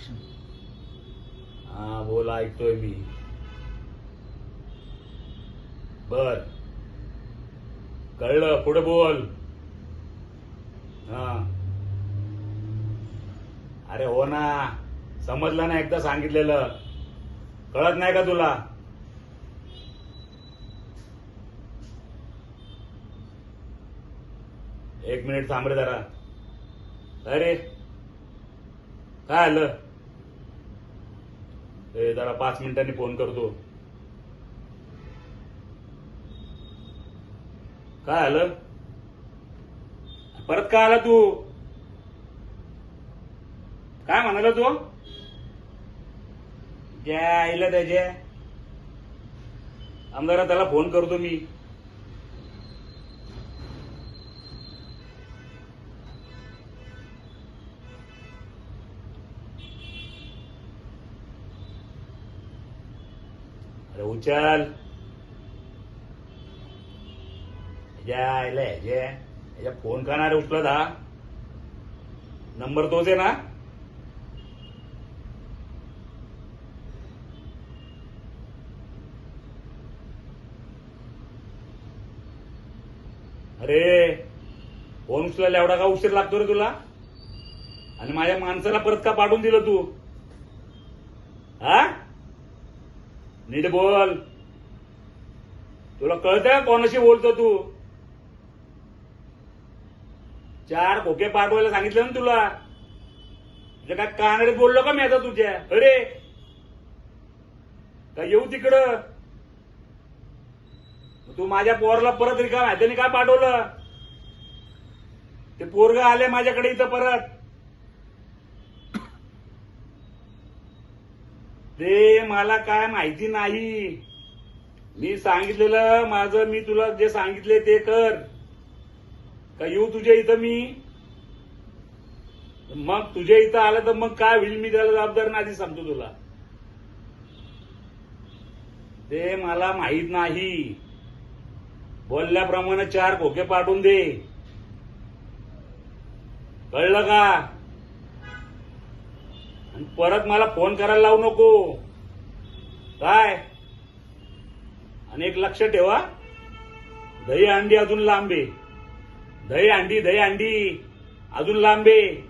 Action हा बोला ऐकतोय मी. बर. कळलं पुढे बोल. हा. अरे हो ना समजलं ना एकदा सांगितलेलं. कळत नाही का तुला? एक मिनिट थांब रे जरा. अरे काय आलं? जरा पाच मिनिटांनी फोन करतो. काय आलं? परत काय आला तू? काय म्हणाला तू? ज्या आईला त्याच्या आमदारा त्याला फोन करतो मी. अरे उचल ह्याच्या आईला ह्याचे ह्याच्या फोन करणारे उचलत हा. नंबर तोच आहे ना? अरे फोन उचलायला एवढा का उशीर लागतो रे तुला? आणि माझ्या माणसाला परत का पाठवून दिलं तू? हा? नीट बोल. तुला कळतंय कोणाशी बोलतो तू? चार खोके पाठवायला सांगितलं ना तुला? तुझ्या काय कानडीत बोललो का मी आता तुझ्या? अरे! का येऊ तिकडं? तू माझ्या पोरला परत रिकाम हाताने काय पाठवलं? ते पोरग आले माझ्याकडे इथं परत. ते मला काय माहिती नाही. मी सांगितलेलं माझं मी तुला जे सांगितले ते कर. का येऊ तुझ्या इथं मी? मग तुझ्या इथं आलं तर मग काय होईल? मी त्याला जबाबदार नाही सांगतो तुला. ते मला माहीत नाही. बोलल्याप्रमाणे चार खोके पाठवून दे. कळलं का? परत मला फोन करायला लावू नको. काय? आणि एक लक्ष ठेवा. दही अंडी अजून लांबे. दही अंडी दही अंडी. अजून लांबे.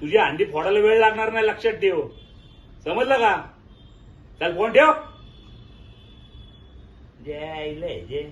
तुझी अंडी फोडायला वेळ लागणार नाही लक्षात ठेव. समजलं का? चल फोन ठेव. जय आईले जय